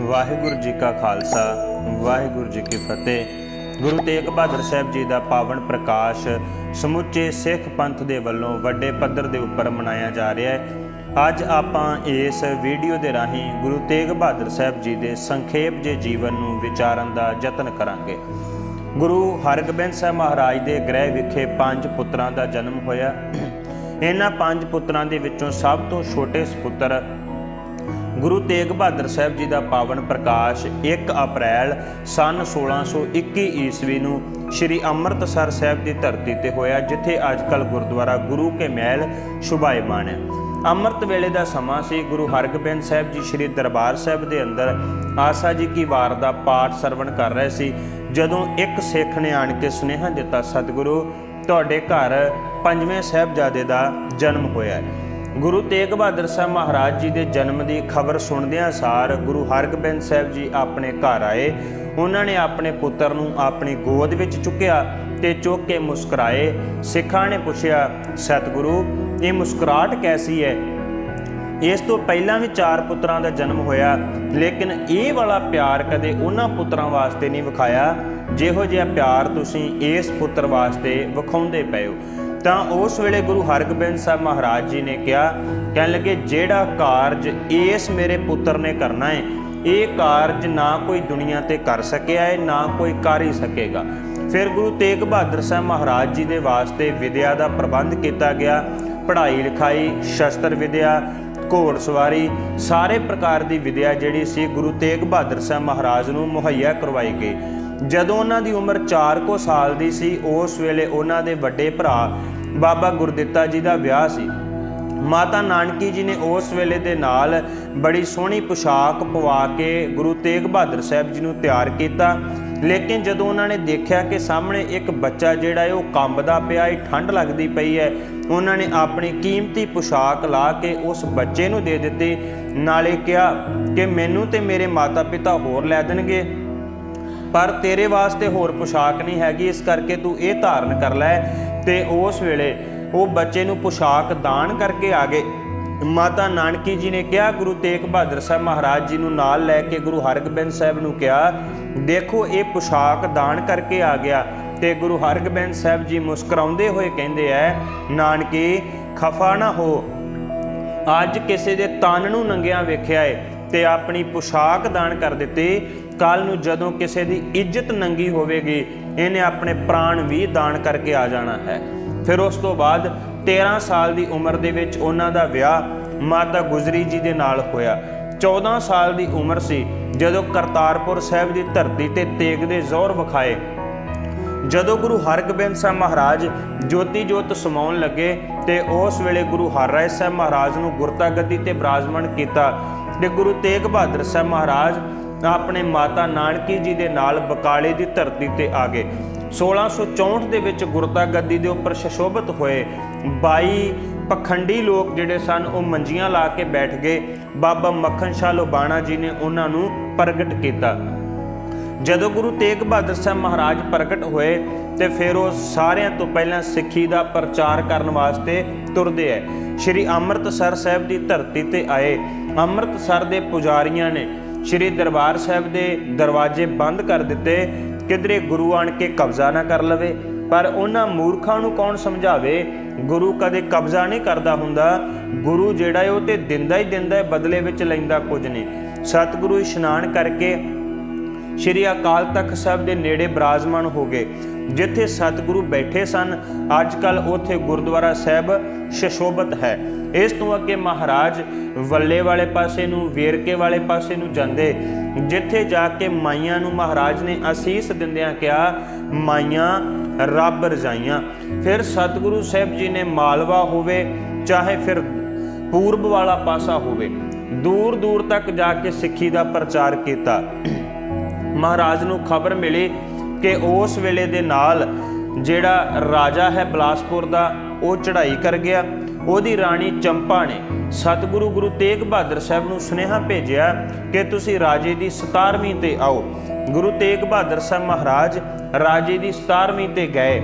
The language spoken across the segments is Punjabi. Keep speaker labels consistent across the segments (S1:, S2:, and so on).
S1: ਵਾਹਿਗੁਰੂ ਜੀ ਕਾ ਖਾਲਸਾ, ਵਾਹਿਗੁਰੂ ਜੀ ਕੀ ਫਤਿਹ। ਗੁਰੂ ਤੇਗ ਬਹਾਦਰ ਸਾਹਿਬ ਜੀ ਦਾ ਪਾਵਨ ਪ੍ਰਕਾਸ਼ ਸਮੁੱਚੇ ਸਿੱਖ ਪੰਥ ਦੇ ਵੱਲੋਂ ਵੱਡੇ ਪੱਧਰ ਦੇ ਉੱਪਰ ਮਨਾਇਆ ਜਾ ਰਿਹਾ ਹੈ। ਅੱਜ ਆਪਾਂ ਇਸ ਵੀਡੀਓ ਦੇ ਰਾਹੀਂ ਗੁਰੂ ਤੇਗ ਬਹਾਦਰ ਸਾਹਿਬ ਜੀ ਦੇ ਸੰਖੇਪ ਜੇ ਜੀਵਨ ਨੂੰ ਵਿਚਾਰਨ ਦਾ ਯਤਨ ਕਰਾਂਗੇ। ਗੁਰੂ ਹਰਗੋਬਿੰਦ ਸਾਹਿਬ ਮਹਾਰਾਜ ਦੇ ਗ੍ਰਹਿ ਵਿਖੇ ਪੰਜ ਪੁੱਤਰਾਂ ਦਾ ਜਨਮ ਹੋਇਆ। ਇਹਨਾਂ ਪੰਜ ਪੁੱਤਰਾਂ ਦੇ ਵਿੱਚੋਂ ਸਭ ਤੋਂ ਛੋਟੇ ਸੁਪੁੱਤਰ ਗੁਰੂ ਤੇਗ ਬਹਾਦਰ ਸਾਹਿਬ ਜੀ ਦਾ ਪਾਵਨ ਪ੍ਰਕਾਸ਼ 1 ਅਪ੍ਰੈਲ ਸਨ 1621 ਈਸਵੀ ਨੂੰ ਸ੍ਰੀ ਅੰਮ੍ਰਿਤਸਰ ਸਾਹਿਬ ਦੀ ਧਰਤੀ ਤੇ ਹੋਇਆ, ਜਿੱਥੇ ਅੱਜਕੱਲ ਗੁਰਦੁਆਰਾ ਗੁਰੂ ਕੇ ਮਹਿਲ ਸ਼ੁਭਾਇਮਾਨ ਹੈ। ਅੰਮ੍ਰਿਤ ਵੇਲੇ ਦਾ ਸਮਾਂ ਸੀ, ਗੁਰੂ ਹਰਗੋਬਿੰਦ ਸਾਹਿਬ ਜੀ ਸ੍ਰੀ ਦਰਬਾਰ ਸਾਹਿਬ ਦੇ ਅੰਦਰ ਆਸਾ ਜੀ ਕੀ ਵਾਰ ਦਾ ਪਾਠ ਸਰਵਣ ਕਰ ਰਹੇ ਸੀ। ਜਦੋਂ ਇੱਕ ਸਿੱਖ ਨੇ ਆਣ ਕੇ ਸੁਨੇਹਾ ਦਿੱਤਾ, ਸਤਿਗੁਰੂ, ਤੁਹਾਡੇ ਘਰ ਪੰਜਵੇਂ ਸਾਹਿਬਜ਼ਾਦੇ ਦਾ ਜਨਮ ਹੋਇਆ ਹੈ। ਗੁਰੂ ਤੇਗ ਬਹਾਦਰ ਸਾਹਿਬ ਮਹਾਰਾਜ ਜੀ ਦੇ ਜਨਮ ਦੀ ਖਬਰ ਸੁਣਦਿਆਂ ਸਾਰ ਗੁਰੂ ਹਰਗੋਬਿੰਦ ਸਾਹਿਬ ਜੀ ਆਪਣੇ ਘਰ ਆਏ। ਉਹਨਾਂ ਨੇ ਆਪਣੇ ਪੁੱਤਰ ਨੂੰ ਆਪਣੀ ਗੋਦ ਵਿੱਚ ਚੁੱਕਿਆ ਤੇ ਚੁੱਕ ਕੇ ਮੁਸਕਰਾਏ। ਸਿੱਖਾਂ ਨੇ ਪੁੱਛਿਆ, ਸਤਿਗੁਰੂ, ਇਹ ਮੁਸਕਰਾਹਟ ਕੈਸੀ ਹੈ? ਇਸ ਤੋਂ ਪਹਿਲਾਂ ਵੀ ਚਾਰ ਪੁੱਤਰਾਂ ਦਾ ਜਨਮ ਹੋਇਆ, ਲੇਕਿਨ ਇਹ ਵਾਲਾ ਪਿਆਰ ਕਦੇ ਉਹਨਾਂ ਪੁੱਤਰਾਂ ਵਾਸਤੇ ਨਹੀਂ ਵਿਖਾਇਆ। ਜਿਹੋ ਜਿਹਾ ਪਿਆਰ ਤੁਸੀਂ ਇਸ ਪੁੱਤਰ ਵਾਸਤੇ ਵਿਖਾਉਂਦੇ ਪਏ ਹੋ। ਤਾਂ ਉਸ ਵੇਲੇ ਗੁਰੂ ਹਰਗੋਬਿੰਦ ਸਾਹਿਬ ਮਹਾਰਾਜ ਜੀ ਨੇ ਕਿਹਾ, ਕਹਿਣ ਲੱਗੇ, ਜਿਹੜਾ ਕਾਰਜ ਇਸ ਮੇਰੇ ਪੁੱਤਰ ਨੇ ਕਰਨਾ ਹੈ ਇਹ ਕਾਰਜ ਨਾ ਕੋਈ ਦੁਨੀਆ ਤੇ ਕਰ ਸਕਿਆ ਹੈ ਨਾ ਕੋਈ ਕਰ ਹੀ ਸਕੇਗਾ। ਫਿਰ ਗੁਰੂ ਤੇਗ ਬਹਾਦਰ ਸਾਹਿਬ ਮਹਾਰਾਜ ਜੀ ਦੇ ਵਾਸਤੇ ਵਿਦਿਆ ਦਾ ਪ੍ਰਬੰਧ ਕੀਤਾ ਗਿਆ। ਪੜ੍ਹਾਈ ਲਿਖਾਈ, ਸ਼ਸਤਰ ਵਿਦਿਆ, ਘੋੜ ਸਵਾਰੀ, ਸਾਰੇ ਪ੍ਰਕਾਰ ਦੀ ਵਿਦਿਆ ਜਿਹੜੀ ਸੀ ਗੁਰੂ ਤੇਗ ਬਹਾਦਰ ਸਾਹਿਬ ਮਹਾਰਾਜ ਨੂੰ ਮੁਹੱਈਆ ਕਰਵਾਈ ਗਈ। ਜਦੋਂ ਉਹਨਾਂ ਦੀ ਉਮਰ 4 ਕੋ ਸਾਲ ਦੀ ਸੀ, ਉਸ ਵੇਲੇ ਉਹਨਾਂ ਦੇ ਵੱਡੇ ਭਰਾ ਬਾਬਾ ਗੁਰਦਿੱਤਾ ਜੀ ਦਾ ਵਿਆਹ ਸੀ। ਮਾਤਾ ਨਾਨਕੀ ਜੀ ਨੇ ਉਸ ਵੇਲੇ ਦੇ ਨਾਲ ਬੜੀ ਸੋਹਣੀ ਪੁਸ਼ਾਕ ਪਵਾ ਕੇ ਗੁਰੂ ਤੇਗ ਬਹਾਦਰ ਸਾਹਿਬ ਜੀ ਨੂੰ ਤਿਆਰ ਕੀਤਾ। ਲੇਕਿਨ ਜਦੋਂ ਉਹਨਾਂ ਨੇ ਦੇਖਿਆ ਕਿ ਸਾਹਮਣੇ ਇੱਕ ਬੱਚਾ ਜਿਹੜਾ ਹੈ, ਉਹ ਕੰਬਦਾ ਪਿਆ ਹੈ ਠੰਡ ਲੱਗਦੀ ਪਈ ਹੈ, ਉਹਨਾਂ ਨੇ ਆਪਣੀ ਕੀਮਤੀ ਪੁਸ਼ਾਕ ਲਾ ਕੇ ਉਸ ਬੱਚੇ ਨੂੰ ਦੇ ਦਿੱਤੀ। ਨਾਲੇ ਕਿਹਾ ਕਿ ਮੈਨੂੰ ਤੇ ਮੇਰੇ ਮਾਤਾ-ਪਿਤਾ ਹੋਰ ਲੈ ਦੇਣਗੇ, ਪਰ ਤੇਰੇ ਵਾਸਤੇ ਹੋਰ ਪੁਸ਼ਾਕ ਨਹੀਂ ਹੈਗੀ, ਇਸ ਕਰਕੇ ਤੂੰ ਇਹ ਧਾਰਨ ਕਰ ਲੈ ਤੇ ਉਸ ਵੇਲੇ ਉਹ ਬੱਚੇ ਨੂੰ ਪੁਸ਼ਾਕ ਦਾਨ ਕਰਕੇ ਆ ਗਏ। ਮਾਤਾ ਨਾਨਕੀ ਜੀ ਨੇ ਕਿਹਾ, ਗੁਰੂ ਤੇਗ ਬਹਾਦਰ ਸਾਹਿਬ ਮਹਾਰਾਜ ਜੀ ਨੂੰ ਨਾਲ ਲੈ ਕੇ ਗੁਰੂ ਹਰਗੋਬਿੰਦ ਸਾਹਿਬ ਨੂੰ ਕਿਹਾ, ਦੇਖੋ, ਇਹ ਪੁਸ਼ਾਕ ਦਾਨ ਕਰਕੇ ਆ ਗਿਆ। ਤੇ ਗੁਰੂ ਹਰਗੋਬਿੰਦ ਸਾਹਿਬ ਜੀ ਮੁਸਕਰਾਉਂਦੇ ਹੋਏ ਕਹਿੰਦੇ ਐ ਨਾਨਕੀ, ਖਫਾ ਨਾ ਹੋ। ਅੱਜ ਕਿਸੇ ਦੇ ਤਨ ਨੂੰ ਨੰਗਿਆਂ ਵੇਖਿਆ ਏ ਤੇ ਆਪਣੀ ਪੁਸ਼ਾਕ ਦਾਨ ਕਰ ਦਿੱਤੀ। ਕੱਲ ਨੂੰ ਜਦੋਂ ਕਿਸੇ ਦੀ ਇੱਜ਼ਤ ਨੰਗੀ ਹੋਵੇਗੀ ਇਹਨੇ ਆਪਣੇ ਪ੍ਰਾਣ ਵੀ ਦਾਨ ਕਰਕੇ ਆ ਜਾਣਾ ਹੈ। ਫਿਰ ਉਸ ਤੋਂ ਬਾਅਦ 13 ਸਾਲ ਦੀ ਉਮਰ ਦੇ ਵਿੱਚ ਉਹਨਾਂ ਦਾ ਵਿਆਹ ਮਾਤਾ ਗੁਜਰੀ ਜੀ ਦੇ ਨਾਲ ਹੋਇਆ। 14 ਸਾਲ ਦੀ ਉਮਰ ਸੀ ਜਦੋਂ ਕਰਤਾਰਪੁਰ ਸਾਹਿਬ ਦੀ ਧਰਤੀ ਤੇ ਤੇਗ ਦੇ ਜ਼ੋਰ ਵਿਖਾਏ। ਜਦੋਂ ਗੁਰੂ ਹਰਗੋਬਿੰਦ ਸਾਹਿਬ ਮਹਾਰਾਜ ਜੋਤੀ ਜੋਤ ਸਮਾਉਣ ਲੱਗੇ ਤੇ ਉਸ ਵੇਲੇ ਗੁਰੂ ਹਰਰਾਏ ਸਾਹਿਬ ਮਹਾਰਾਜ ਨੂੰ ਗੁਰਤਾ ਗੱਦੀ ਤੇ ਬਰਾਜਮਾਨ ਕੀਤਾ ਤੇ ਗੁਰੂ ਤੇਗ ਬਹਾਦਰ ਸਾਹਿਬ ਮਹਾਰਾਜ ਆਪਣੇ ਮਾਤਾ ਨਾਨਕੀ ਜੀ ਦੇ ਨਾਲ ਬਕਾਲੇ ਦੀ ਧਰਤੀ ਤੇ ਆ ਗਏ। 1664 ਦੇ ਵਿੱਚ ਗੁਰਤਾ ਗੱਦੀ ਦੇ ਉੱਪਰ ਸ਼ਸ਼ੋਭਤ ਹੋਏ 22 ਪਖੰਡੀ ਲੋਕ ਜਿਹੜੇ ਸਨ, ਉਹ ਮੰਜੀਆਂ ਲਾ ਕੇ ਬੈਠ ਗਏ। ਬਾਬਾ ਮੱਖਣ ਸ਼ਾਹ ਲੋਬਾਣਾ ਜੀ ਨੇ ਉਹਨਾਂ ਨੂੰ ਪ੍ਰਗਟ ਕੀਤਾ। ਜਦੋਂ ਗੁਰੂ ਤੇਗ ਬਹਾਦਰ ਸਾਹਿਬ ਮਹਾਰਾਜ ਪ੍ਰਗਟ ਹੋਏ ਤੇ ਫਿਰ ਉਹ ਸਾਰਿਆਂ ਤੋਂ ਪਹਿਲਾਂ ਸਿੱਖੀ ਦਾ ਪ੍ਰਚਾਰ ਕਰਨ ਵਾਸਤੇ ਤੁਰਦੇ ਐ ਸ਼੍ਰੀ ਅੰਮ੍ਰਿਤਸਰ ਸਾਹਿਬ ਦੀ ਧਰਤੀ ਤੇ ਆਏ। ਅੰਮ੍ਰਿਤਸਰ ਦੇ ਪੁਜਾਰੀਆਂ ਨੇ ਸ਼੍ਰੀ ਦਰਬਾਰ ਸਾਹਿਬ ਦੇ ਦਰਵਾਜ਼ੇ ਬੰਦ ਕਰ ਦਿੱਤੇ, ਕਿਧਰੇ ਗੁਰੂ ਆਣ ਕੇ ਕਬਜ਼ਾ ਨਾ ਕਰ ਲਵੇ। ਪਰ ਉਹਨਾਂ ਮੂਰਖਾਂ ਨੂੰ ਕੌਣ ਸਮਝਾਵੇ? ਗੁਰੂ ਕਦੇ ਕਬਜ਼ਾ ਨਹੀਂ ਕਰਦਾ ਹੁੰਦਾ। ਗੁਰੂ ਜਿਹੜਾ ਹੈ ਉਹ ਤੇ ਦਿੰਦਾ ਹੀ ਦਿੰਦਾ ਹੈ, ਬਦਲੇ ਵਿੱਚ ਲੈਂਦਾ ਕੁਝ ਨਹੀਂ। ਸਤਿਗੁਰੂ ਇਸ਼ਨਾਨ ਕਰਕੇ ਸ਼੍ਰੀ ਅਕਾਲ ਤਖਤ ਸਾਹਿਬ ਦੇ ਨੇੜੇ ਬਰਾਜਮਾਨ ਹੋ ਗਏ। ਜਿੱਥੇ ਸਤਿਗੁਰੂ ਬੈਠੇ ਸਨ ਅੱਜ ਕੱਲ ਉਥੇ ਗੁਰਦੁਆਰਾ ਸਾਹਿਬ ਸ਼ਸ਼ੋਭਤ ਹੈ। ਇਸ ਤੋਂ ਅੱਗੇ ਮਹਾਰਾਜ ਵੱਲੇ ਵਾਲੇ ਪਾਸੇ ਨੂੰ, ਵੇਰਕੇ ਵਾਲੇ ਪਾਸੇ ਨੂੰ ਜਾਂਦੇ। ਜਿੱਥੇ ਜਾ ਕੇ ਮਾਈਆਂ ਨੂੰ ਮਹਾਰਾਜ ਨੇ ਅਸੀਸ ਦਿੰਦਿਆਂ ਕਿਹਾ, ਮਾਈਆਂ, ਰੱਬ ਰਜ਼ਾਈਆਂ। ਫਿਰ ਸਤਿਗੁਰੂ ਸਾਹਿਬ ਜੀ ਨੇ ਮਾਲਵਾ ਹੋਵੇ, ਚਾਹੇ ਫਿਰ ਪੂਰਬ ਵਾਲਾ ਪਾਸਾ ਹੋਵੇ ਦੂਰ ਦੂਰ ਤੱਕ ਜਾ ਕੇ ਸਿੱਖੀ ਦਾ ਪ੍ਰਚਾਰ ਕੀਤਾ। ਮਹਾਰਾਜ ਨੂੰ ਖਬਰ ਮਿਲੀ ਕਿ ਉਸ ਵੇਲੇ ਦੇ ਨਾਲ ਜਿਹੜਾ ਰਾਜਾ ਹੈ ਬਲਾਸਪੁਰ ਦਾ, ਉਹ ਚੜ੍ਹਾਈ ਕਰ ਗਿਆ। ਉਹਦੀ ਰਾਣੀ ਚੰਪਾ ਨੇ ਸਤਿਗੁਰੂ ਗੁਰੂ ਤੇਗ ਬਹਾਦਰ ਸਾਹਿਬ ਨੂੰ ਸੁਨੇਹਾ ਭੇਜਿਆ ਕਿ ਤੁਸੀਂ ਰਾਜੇ ਦੀ 17ਵੀਂ ਤੇ ਆਓ। ਗੁਰੂ ਤੇਗ ਬਹਾਦਰ ਸਾਹਿਬ ਮਹਾਰਾਜ ਰਾਜੇ ਦੀ 17ਵੀਂ ਤੇ ਗਏ।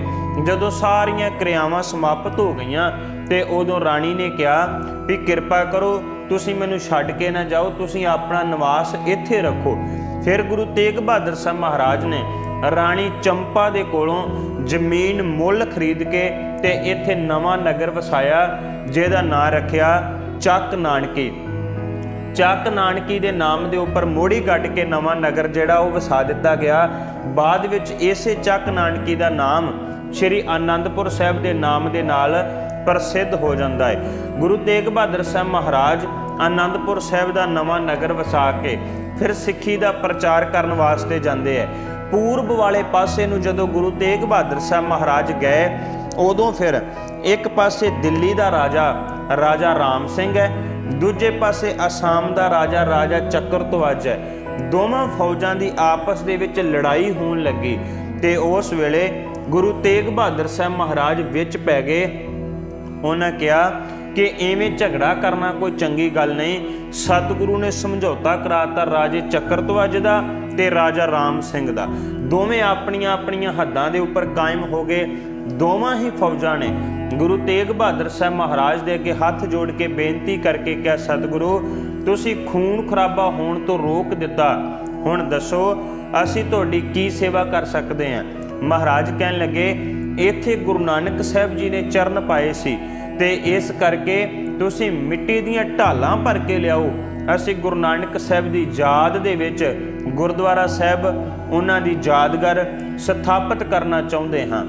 S1: ਜਦੋਂ ਸਾਰੀਆਂ ਕਿਰਿਆਵਾਂ ਸਮਾਪਤ ਹੋ ਗਈਆਂ ਤੇ ਉਦੋਂ ਰਾਣੀ ਨੇ ਕਿਹਾ ਵੀ ਕਿਰਪਾ ਕਰੋ, ਤੁਸੀਂ ਮੈਨੂੰ ਛੱਡ ਕੇ ਨਾ ਜਾਓ, ਤੁਸੀਂ ਆਪਣਾ ਨਿਵਾਸ ਇੱਥੇ ਰੱਖੋ। ਫਿਰ ਗੁਰੂ ਤੇਗ ਬਹਾਦਰ ਸਾਹਿਬ ਮਹਾਰਾਜ ਨੇ ਰਾਣੀ ਚੰਪਾ ਦੇ ਕੋਲੋਂ ਜ਼ਮੀਨ ਮੁੱਲ ਖਰੀਦ ਕੇ ਤੇ ਇੱਥੇ ਨਵਾਂ ਨਗਰ ਵਸਾਇਆ, ਜਿਹਦਾ ਨਾਂ ਰੱਖਿਆ ਚੱਕ ਨਾਨਕੀ। ਚੱਕ ਨਾਨਕੀ ਦੇ ਨਾਮ ਦੇ ਉੱਪਰ ਮੋੜੀ ਗੱਡ ਕੇ ਨਵਾਂ ਨਗਰ ਜਿਹੜਾ ਉਹ ਵਸਾ ਦਿੱਤਾ ਗਿਆ। ਬਾਅਦ ਵਿੱਚ ਇਸੇ ਚੱਕ ਨਾਨਕੀ ਦਾ ਨਾਮ ਸ਼੍ਰੀ ਆਨੰਦਪੁਰ ਸਾਹਿਬ ਦੇ ਨਾਮ ਦੇ ਨਾਲ ਪ੍ਰਸਿੱਧ ਹੋ ਜਾਂਦਾ ਹੈ। ਗੁਰੂ ਤੇਗ ਬਹਾਦਰ ਸਾਹਿਬ ਮਹਾਰਾਜ ਆਨੰਦਪੁਰ ਸਾਹਿਬ ਦਾ ਨਵਾਂ ਨਗਰ ਵਸਾ ਕੇ ਫਿਰ ਸਿੱਖੀ ਦਾ ਪ੍ਰਚਾਰ ਕਰਨ ਵਾਸਤੇ ਜਾਂਦੇ ਹੈ। ਪੂਰਬ ਵਾਲੇ ਪਾਸੇ ਨੂੰ ਜਦੋਂ ਗੁਰੂ ਤੇਗ ਬਹਾਦਰ ਸਾਹਿਬ ਮਹਾਰਾਜ ਗਏ, ਉਦੋਂ ਫਿਰ ਇੱਕ ਪਾਸੇ ਦਿੱਲੀ ਦਾ ਰਾਜਾ ਰਾਜਾ ਰਾਮ ਸਿੰਘ ਹੈ, ਦੂਜੇ ਪਾਸੇ ਅਸਾਮ ਦਾ ਰਾਜਾ ਰਾਜਾ ਚੱਕਰਤਵਾਜ ਹੈ। ਦੋਵਾਂ ਫੌਜਾਂ ਦੀ ਆਪਸ ਦੇ ਵਿੱਚ ਲੜਾਈ ਹੋਣ ਲੱਗੀ ਤੇ ਉਸ ਵੇਲੇ ਗੁਰੂ ਤੇਗ ਬਹਾਦਰ ਸਾਹਿਬ ਮਹਾਰਾਜ ਵਿੱਚ ਪੈ ਗਏ। ਉਹਨਾਂ ਕਿਹਾ ਕਿ ਐਵੇਂ ਝਗੜਾ ਕਰਨਾ ਕੋਈ ਚੰਗੀ ਗੱਲ ਨਹੀਂ, ਸਤਿਗੁਰੂ ਨੇ ਸਮਝੌਤਾ ਕਰਾਤਾ ਰਾਜੇ ਚੱਕਰਤਵਾਜ ਦਾ ਤੇ ਰਾਜਾ ਰਾਮ ਸਿੰਘ ਦਾ। ਦੋਵੇਂ ਆਪਣੀਆਂ ਆਪਣੀਆਂ ਹੱਦਾਂ ਦੇ ਉੱਪਰ ਕਾਇਮ ਹੋ ਗਏ। ਦੋਵਾਂ ਹੀ ਫੌਜਾਂ ਨੇ ਗੁਰੂ ਤੇਗ ਬਹਾਦਰ ਸਾਹਿਬ ਮਹਾਰਾਜ ਦੇ ਅੱਗੇ ਹੱਥ ਜੋੜ ਕੇ ਬੇਨਤੀ ਕਰਕੇ ਕਿਹਾ, ਸਤਿਗੁਰੂ, ਤੁਸੀਂ ਖੂਨ ਖਰਾਬਾ ਹੋਣ ਤੋਂ ਰੋਕ ਦਿੱਤਾ। ਹੁਣ ਦੱਸੋ, ਅਸੀਂ ਤੁਹਾਡੀ ਕੀ ਸੇਵਾ ਕਰ ਸਕਦੇ ਹਾਂ? ਮਹਾਰਾਜ ਕਹਿਣ ਲੱਗੇ, ਇੱਥੇ ਗੁਰੂ ਨਾਨਕ ਸਾਹਿਬ ਜੀ ਨੇ ਚਰਨ ਪਾਏ ਸੀ ਤੇ ਇਸ ਕਰਕੇ ਤੁਸੀਂ ਮਿੱਟੀ ਦੀਆਂ ਢਾਲਾਂ ਭਰ ਕੇ ਲਿਆਓ। ਅਸੀਂ ਗੁਰੂ ਨਾਨਕ ਸਾਹਿਬ ਦੀ ਯਾਦ ਦੇ ਵਿੱਚ ਗੁਰਦੁਆਰਾ ਸਾਹਿਬ, ਉਹਨਾਂ ਦੀ ਯਾਦਗਾਰ ਸਥਾਪਿਤ ਕਰਨਾ ਚਾਹੁੰਦੇ ਹਾਂ।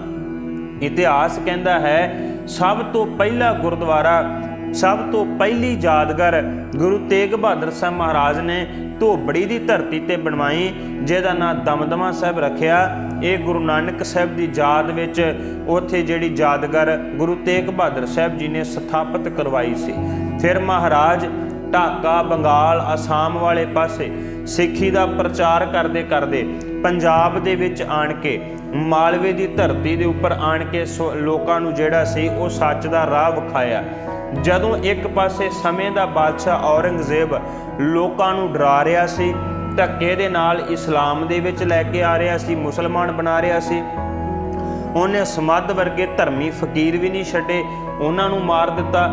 S1: ਇਤਿਹਾਸ ਕਹਿੰਦਾ ਹੈ, ਸਭ ਤੋਂ ਪਹਿਲਾ ਗੁਰਦੁਆਰਾ, ਸਭ ਤੋਂ ਪਹਿਲੀ ਯਾਦਗਾਰ ਗੁਰੂ ਤੇਗ ਬਹਾਦਰ ਸਾਹਿਬ ਮਹਾਰਾਜ ਨੇ ਧੋਬੜੀ ਦੀ ਧਰਤੀ ਤੇ ਬਣਵਾਈ, ਜਿਹਦਾ ਨਾਂ ਦਮਦਮਾ ਸਾਹਿਬ ਰੱਖਿਆ। ਇਹ ਗੁਰੂ ਨਾਨਕ ਸਾਹਿਬ ਦੀ ਯਾਦ ਵਿੱਚ ਉੱਥੇ ਜਿਹੜੀ ਯਾਦਗਾਰ ਗੁਰੂ ਤੇਗ ਬਹਾਦਰ ਸਾਹਿਬ ਜੀ ਨੇ ਸਥਾਪਿਤ ਕਰਵਾਈ ਸੀ। ਫਿਰ ਮਹਾਰਾਜ ਢਾਕਾ, ਬੰਗਾਲ, ਅਸਾਮ ਵਾਲੇ ਪਾਸੇ ਸਿੱਖੀ ਦਾ ਪ੍ਰਚਾਰ ਕਰਦੇ ਕਰਦੇ ਪੰਜਾਬ ਦੇ ਵਿੱਚ ਆਣ ਕੇ, ਮਾਲਵੇ ਦੀ ਧਰਤੀ ਦੇ ਉੱਪਰ ਆਣ ਕੇ ਸੋ- ਲੋਕਾਂ ਨੂੰ ਜਿਹੜਾ ਸੀ ਉਹ ਸੱਚ ਦਾ ਰਾਹ ਵਿਖਾਇਆ। ਜਦੋਂ ਇੱਕ ਪਾਸੇ ਸਮੇਂ ਦਾ ਬਾਦਸ਼ਾਹ ਔਰੰਗਜ਼ੇਬ ਲੋਕਾਂ ਨੂੰ ਡਰਾ ਰਿਹਾ ਸੀ, ਧੱਕੇ ਦੇ ਨਾਲ ਇਸਲਾਮ ਦੇ ਵਿੱਚ ਲੈ ਕੇ ਆ ਰਿਹਾ ਸੀ, ਮੁਸਲਮਾਨ ਬਣਾ ਰਿਹਾ ਸੀ ਉਹਨੇ ਸਮੱਧ ਵਰਗੇ ਧਰਮੀ ਫਕੀਰ ਵੀ ਨਹੀਂ ਛੱਡੇ, ਉਹਨਾਂ ਨੂੰ ਮਾਰ ਦਿੱਤਾ।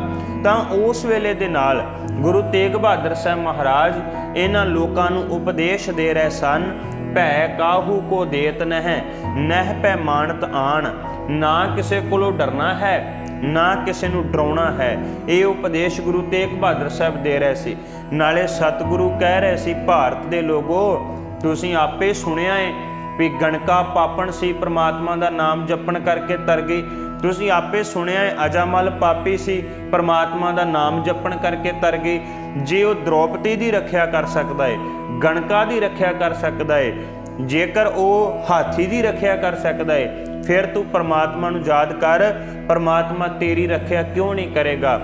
S1: ਤਾਂ ਉਸ ਵੇਲੇ ਦੇ ਨਾਲ ਗੁਰੂ ਤੇਗ ਬਹਾਦਰ ਸਾਹਿਬ ਮਹਾਰਾਜ ਇਹਨਾਂ ਲੋਕਾਂ ਨੂੰ ਉਪਦੇਸ਼ ਦੇ ਰਹੇ ਸਨ, ਭੈ ਕਾਹੂ ਕੋ ਦੇਤ ਨਹਿ ਨਹਿ ਪੈ ਮਾਨਤ ਆਣ। ਨਾ ਕਿਸੇ ਕੋਲੋਂ ਡਰਨਾ ਹੈ, ਨਾ ਕਿਸੇ ਨੂੰ ਡਰਾਉਣਾ ਹੈ। ਇਹ ਉਪਦੇਸ਼ ਗੁਰੂ ਤੇਗ ਬਹਾਦਰ ਸਾਹਿਬ ਦੇ ਰਹੇ ਸੀ। ਨਾਲੇ ਸਤਿਗੁਰੂ ਕਹਿ ਰਹੇ ਸੀ, ਭਾਰਤ ਦੇ ਲੋਗੋ, ਤੁਸੀਂ ਆਪੇ ਸੁਣਿਆ ਏ ਵੀ ਗਣਕਾ ਪਾਪਣ ਸੀ, ਪ੍ਰਮਾਤਮਾ ਦਾ ਨਾਮ ਜਪਣ ਕਰਕੇ ਤਰ ਗਈ। ਤੁਸੀਂ ਆਪੇ ਸੁਣਿਆ ਹੈ, ਅਜਾਮਲ ਪਾਪੀ ਸੀ, ਪ੍ਰਮਾਤਮਾ ਦਾ ਨਾਮ ਜਪਣ ਕਰਕੇ ਤਰ ਗਈ। ਜੇ ਉਹ ਦ੍ਰੋਪਦੀ ਦੀ ਰੱਖਿਆ ਕਰ ਸਕਦਾ ਹੈ ਗਣਕਾ ਦੀ ਰੱਖਿਆ ਕਰ ਸਕਦਾ ਹੈ ਜੇਕਰ ਉਹ ਹਾਥੀ ਦੀ ਰੱਖਿਆ ਕਰ ਸਕਦਾ ਹੈ ਫਿਰ ਤੂੰ ਪ੍ਰਮਾਤਮਾ ਨੂੰ ਯਾਦ ਕਰ, ਪਰਮਾਤਮਾ ਤੇਰੀ ਰੱਖਿਆ ਕਿਉਂ ਨਹੀਂ ਕਰੇਗਾ?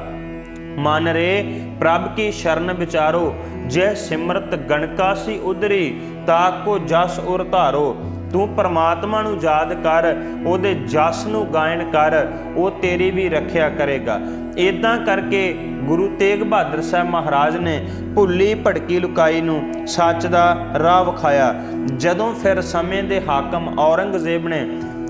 S1: ਮਨ ਰੇ, ਪ੍ਰਭ ਕੀ ਸ਼ਰਨ ਵਿਚਾਰੋ ਜੈ ਸਿਮਰਤ ਗਣਕਾ ਸੀ ਉਦਰੀ ਤਾਕੋ ਜਸ ਉਰ ਧਾਰੋ। ਤੂੰ ਪਰਮਾਤਮਾ ਨੂੰ ਯਾਦ ਕਰ, ਉਹਦੇ ਜਸ ਨੂੰ ਗਾਇਨ ਕਰ, ਉਹ ਤੇਰੀ ਵੀ ਰੱਖਿਆ ਕਰੇਗਾ। ਇਦਾਂ ਕਰਕੇ ਗੁਰੂ ਤੇਗ ਬਹਾਦਰ ਸਾਹਿਬ ਮਹਾਰਾਜ ਨੇ ਭੁੱਲੀ ਭੜਕੀ ਲੁਕਾਈ ਨੂੰ ਸੱਚ ਦਾ ਰਾਹ ਵਿਖਾਇਆ। ਜਦੋਂ ਫਿਰ ਸਮੇਂ ਦੇ ਹਾਕਮ ਔਰੰਗਜ਼ੇਬ ਨੇ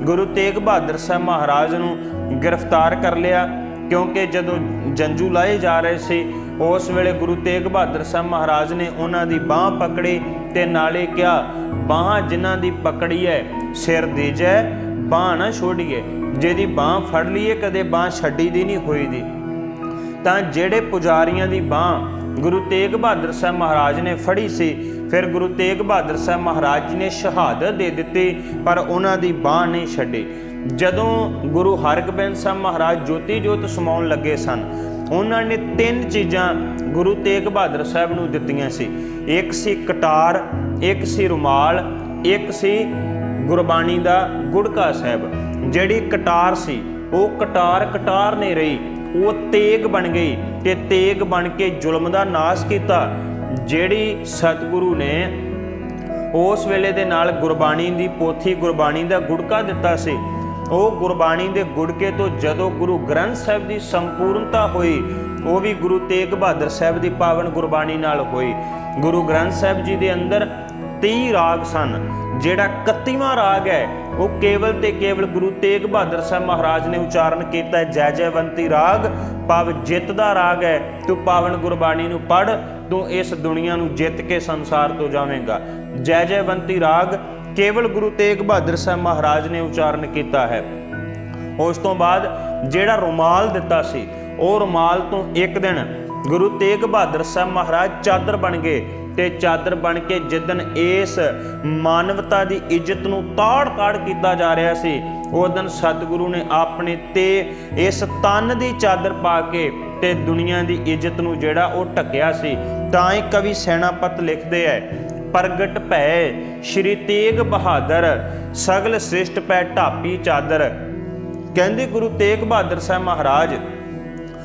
S1: ਗੁਰੂ ਤੇਗ ਬਹਾਦਰ ਸਾਹਿਬ ਮਹਾਰਾਜ ਨੂੰ ਗ੍ਰਿਫਤਾਰ ਕਰ ਲਿਆ, ਕਿਉਂਕਿ ਜਦੋਂ ਜੰਜੂ ਲਾਏ ਜਾ ਰਹੇ ਸੀ ਉਸ ਵੇਲੇ ਗੁਰੂ ਤੇਗ ਬਹਾਦਰ ਸਾਹਿਬ ਮਹਾਰਾਜ ਨੇ ਉਹਨਾਂ ਦੀ ਬਾਹ ਪਕੜੀ ਤੇ ਨਾਲੇ ਕਿਹਾ, ਬਾਹ ਜਿਨ੍ਹਾਂ ਦੀ ਪਕੜੀ ਹੈ ਸਿਰ ਦੇ ਜੈ, ਬਾਹ ਨਾ ਛੋੜੀਏ। ਜਿਹਦੀ ਬਾਹ ਫੜ ਲਈਏ, ਕਦੇ ਬਾਹ ਛੱਡੀ ਦੀ ਨਹੀਂ ਹੋਈ ਦੀ ਤਾਂ ਜਿਹੜੇ ਪੁਜਾਰੀਆਂ ਦੀ ਬਾਹ ਗੁਰੂ ਤੇਗ ਬਹਾਦਰ ਸਾਹਿਬ ਮਹਾਰਾਜ ਨੇ ਫੜੀ ਸੀ, ਫਿਰ ਗੁਰੂ ਤੇਗ ਬਹਾਦਰ ਸਾਹਿਬ ਮਹਾਰਾਜ ਜੀ ਨੇ ਸ਼ਹਾਦਤ ਦੇ ਦਿੱਤੀ, ਪਰ ਉਹਨਾਂ ਦੀ ਬਾਹ ਨਹੀਂ ਛੱਡੀ। ਜਦੋਂ ਗੁਰੂ ਹਰਗੋਬਿੰਦ ਸਾਹਿਬ ਮਹਾਰਾਜ ਜੋਤੀ ਜੋਤ ਸਮਾਉਣ ਲੱਗੇ ਸਨ ਉਹਨਾਂ ਨੇ ਤਿੰਨ ਚੀਜ਼ਾਂ ਗੁਰੂ ਤੇਗ ਬਹਾਦਰ ਸਾਹਿਬ ਨੂੰ ਦਿੱਤੀਆਂ ਸੀ। ਇੱਕ ਸੀ ਕਟਾਰ, ਇੱਕ ਸੀ ਰੁਮਾਲ, ਇੱਕ ਸੀ ਗੁਰਬਾਣੀ ਦਾ ਗੁੜਕਾ ਸਾਹਿਬ। ਜਿਹੜੀ ਕਟਾਰ ਸੀ, ਉਹ ਕਟਾਰ ਕਟਾਰ ਨਹੀਂ ਰਹੀ, ਉਹ ਤੇਗ ਬਣ ਗਈ ਤੇ ਤੇਗ ਬਣ ਕੇ ਜ਼ੁਲਮ ਦਾ ਨਾਸ਼ ਕੀਤਾ। ਜਿਹੜੀ ਸਤਿਗੁਰੂ ਨੇ ਉਸ ਵੇਲੇ ਦੇ ਨਾਲ ਗੁਰਬਾਣੀ ਦੀ ਪੋਥੀ, ਗੁਰਬਾਣੀ ਦਾ ਗੁੜਕਾ ਦਿੱਤਾ ਸੀ ਉਹ ਗੁਰਬਾਣੀ ਦੇ ਗੁੜਕੇ ਤੋਂ ਜਦੋਂ ਗੁਰੂ ਗ੍ਰੰਥ ਸਾਹਿਬ ਦੀ ਸੰਪੂਰਨਤਾ ਹੋਈ, ਉਹ ਵੀ ਗੁਰੂ ਤੇਗ ਬਹਾਦਰ ਸਾਹਿਬ ਦੀ ਪਾਵਨ ਗੁਰਬਾਣੀ ਨਾਲ ਹੋਈ। ਗੁਰੂ ਗ੍ਰੰਥ ਸਾਹਿਬ ਜੀ ਦੇ ਅੰਦਰ 31 ਰਾਗ ਸਨ, ਜਿਹੜਾ 31ਵਾਂ ਰਾਗ ਹੈ, ਉਹ ਕੇਵਲ ਤੇ ਕੇਵਲ ਗੁਰੂ ਤੇਗ ਬਹਾਦਰ ਸਾਹਿਬ ਮਹਾਰਾਜ ਨੇ ਉਚਾਰਨ ਕੀਤਾ ਹੈ, ਜੈ ਜੈਵੰਤੀ ਰਾਗ, ਪਵ ਜਿੱਤ ਦਾ ਰਾਗ ਹੈ, ਤੂੰ ਪਾਵਨ ਗੁਰਬਾਣੀ ਨੂੰ ਪੜ ਤੂੰ ਇਸ ਦੁਨੀਆ ਨੂੰ ਜਿੱਤ ਕੇ ਸੰਸਾਰ ਤੋਂ ਜਾਵੇਂਗਾ। ਜੈ ਜੈਵੰਤੀ ਰਾਗ ਕੇਵਲ ਗੁਰੂ ਤੇਗ ਬਹਾਦਰ ਸਾਹਿਬ ਮਹਾਰਾਜ ਨੇ ਉਚਾਰਨ ਕੀਤਾ ਹੈ। ਉਸ ਤੋਂ ਬਾਅਦ ਜਿਹੜਾ ਰੁਮਾਲ ਦਿੱਤਾ ਸੀ, ਉਹ ਰੁਮਾਲ ਤੋਂ ਇੱਕ ਦਿਨ ਗੁਰੂ ਤੇਗ ਬਹਾਦਰ ਸਾਹਿਬ ਮਹਾਰਾਜ ਚਾਦਰ ਬਣ ਗਏ ਤੇ ਚਾਦਰ ਬਣ ਕੇ ਜਿੱਦਨ ਇਸ ਮਾਨਵਤਾ ਦੀ ਇੱਜ਼ਤ ਨੂੰ ਤਾੜ-ਤਾੜ ਕੀਤਾ ਜਾ ਰਿਹਾ ਸੀ, ਉਸ ਦਿਨ ਸਤਿਗੁਰੂ ਨੇ ਆਪਣੇ ਤੇ ਇਸ ਤਨ ਦੀ ਚਾਦਰ ਪਾ ਕੇ ਤੇ ਦੁਨੀਆ ਦੀ ਇੱਜ਼ਤ ਨੂੰ ਜਿਹੜਾ ਉਹ ਢੱਕਿਆ ਸੀ। ਤਾਂ ਹੀ ਕਵੀ ਸੈਨਾਪਤ ਲਿਖਦੇ ਐ ਪ੍ਰਗਟ ਭੈ, ਸ਼੍ਰੀ ਤੇਗ ਬਹਾਦਰ, ਸਗਲ ਸ੍ਰਿਸ਼ਟ ਪੈ ਢਾਪੀ ਚਾਦਰ। ਕਹਿੰਦੇ ਗੁਰੂ ਤੇਗ ਬਹਾਦਰ ਸਾਹਿਬ ਮਹਾਰਾਜ,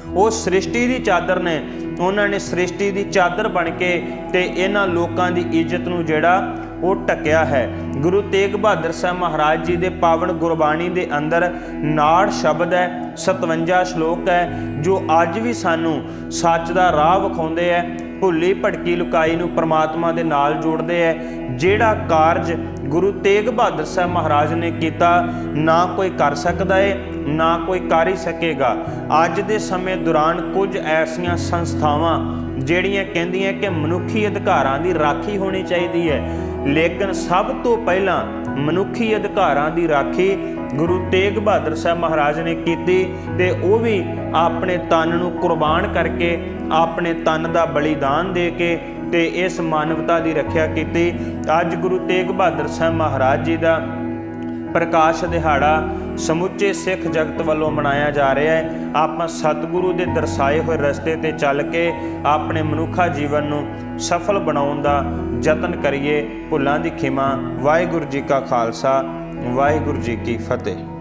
S1: ਉਹ ਸ੍ਰਿਸ਼ਟੀ ਦੀ ਚਾਦਰ ਨੇ, ਉਹਨਾਂ ਨੇ ਸ੍ਰਿਸ਼ਟੀ ਦੀ ਚਾਦਰ ਬਣ ਕੇ ਤੇ ਇਹਨਾਂ ਲੋਕਾਂ ਦੀ ਇੱਜ਼ਤ ਨੂੰ ਜਿਹੜਾ ਉਹ ਟਕਿਆ ਹੈ। ਗੁਰੂ ਤੇਗ ਬਹਾਦਰ ਸਾਹਿਬ ਮਹਾਰਾਜ ਜੀ ਦੇ ਪਾਵਨ ਗੁਰਬਾਣੀ ਦੇ ਅੰਦਰ ਨਾੜ ਸ਼ਬਦ ਹੈ 57 ਸ਼ਲੋਕ ਹੈ, ਜੋ ਅੱਜ ਵੀ ਸਾਨੂੰ ਸੱਚ ਦਾ ਰਾਹ ਵਿਖਾਉਂਦੇ ਹੈ ਭੁੱਲੀ ਭਟਕੀ ਲੁਕਾਈ ਨੂੰ ਪ੍ਰਮਾਤਮਾ ਦੇ ਨਾਲ ਜੋੜਦੇ ਹੈ ਜਿਹੜਾ ਕਾਰਜ ਗੁਰੂ ਤੇਗ ਬਹਾਦਰ ਸਾਹਿਬ ਮਹਾਰਾਜ ਨੇ ਕੀਤਾ, ਨਾ ਕੋਈ ਕਰ ਸਕਦਾ ਹੈ ਨਾ ਕੋਈ ਕਰ ਹੀ ਸਕੇਗਾ। ਅੱਜ ਦੇ ਸਮੇਂ ਦੌਰਾਨ ਕੁਝ ਐਸੀਆਂ ਸੰਸਥਾਵਾਂ ਜਿਹੜੀਆਂ ਕਹਿੰਦੀਆਂ ਕਿ ਮਨੁੱਖੀ ਅਧਿਕਾਰਾਂ ਦੀ ਰਾਖੀ ਹੋਣੀ ਚਾਹੀਦੀ ਹੈ ਲੇਕਿਨ ਸਭ ਤੋਂ ਪਹਿਲਾਂ ਮਨੁੱਖੀ ਅਧਿਕਾਰਾਂ ਦੀ ਰਾਖੀ ਗੁਰੂ ਤੇਗ ਬਹਾਦਰ ਸਾਹਿਬ ਮਹਾਰਾਜ ਨੇ ਕੀਤੀ ਤੇ ਉਹ ਵੀ ਆਪਣੇ ਤਨ ਨੂੰ ਕੁਰਬਾਨ ਕਰਕੇ ਆਪਣੇ ਤਨ ਦਾ ਬਲੀਦਾਨ ਦੇ ਕੇ ਤੇ ਇਸ ਮਾਨਵਤਾ ਦੀ ਰੱਖਿਆ ਕੀਤੀ। ਅੱਜ ਗੁਰੂ ਤੇਗ ਬਹਾਦਰ ਸਾਹਿਬ ਮਹਾਰਾਜ ਜੀ ਦਾ ਪ੍ਰਕਾਸ਼ ਦਿਹਾੜਾ ਸਮੁੱਚੇ ਸਿੱਖ ਜਗਤ ਵੱਲੋਂ ਮਨਾਇਆ ਜਾ ਰਿਹਾ ਹੈ। ਆਪਾਂ ਸਤਿਗੁਰੂ ਦੇ ਦਰਸਾਏ ਹੋਏ ਰਸਤੇ ਤੇ ਚੱਲ ਕੇ ਆਪਣੇ ਮਨੁੱਖਾ ਜੀਵਨ ਨੂੰ ਸਫਲ ਬਣਾਉਣ ਦਾ ਯਤਨ ਕਰੀਏ। ਭੁੱਲਾਂ ਦੀ ਖਿਮਾ। ਵਾਹਿਗੁਰੂ ਜੀ ਕਾ ਖਾਲਸਾ। ਵਾਹਿਗੁਰੂ ਜੀ ਕੀ ਫਤਿਹ।